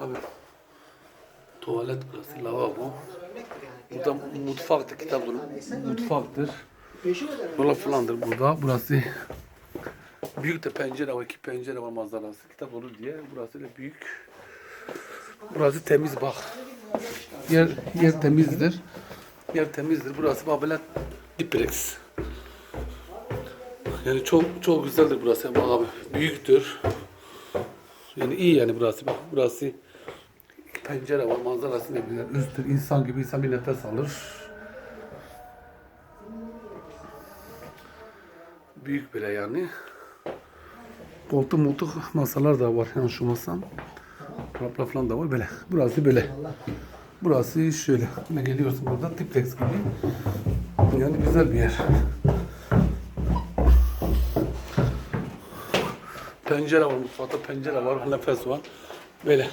Abi tuvalet burası, lavabo. Burada mutfaktır kitap dolu. Mutfaktır. Dolap falandır burada. Burası büyük de pencere var. iki pencere var manzarası. Kitap olur diye. Burası da büyük. Burası temiz bak. Yer, yer temizdir. Yer temizdir. Burası böyle diplex. Yani çok çok güzeldir burası. Bak abi büyüktür. Yani iyi yani burası. Bak burası pencere var. Manzarası ne güzel. Üsttür. insan gibi insan bir nefes alır. Büyük bile yani. Koltuk moltuk masalar da var. Yani şu masam. Rapla falan da var böyle. Burası böyle. Burası şöyle. Ne geliyorsun burada triplex gibi. Yani güzel bir yer. Pencere var mutfakta pencere var nefes var. Böyle.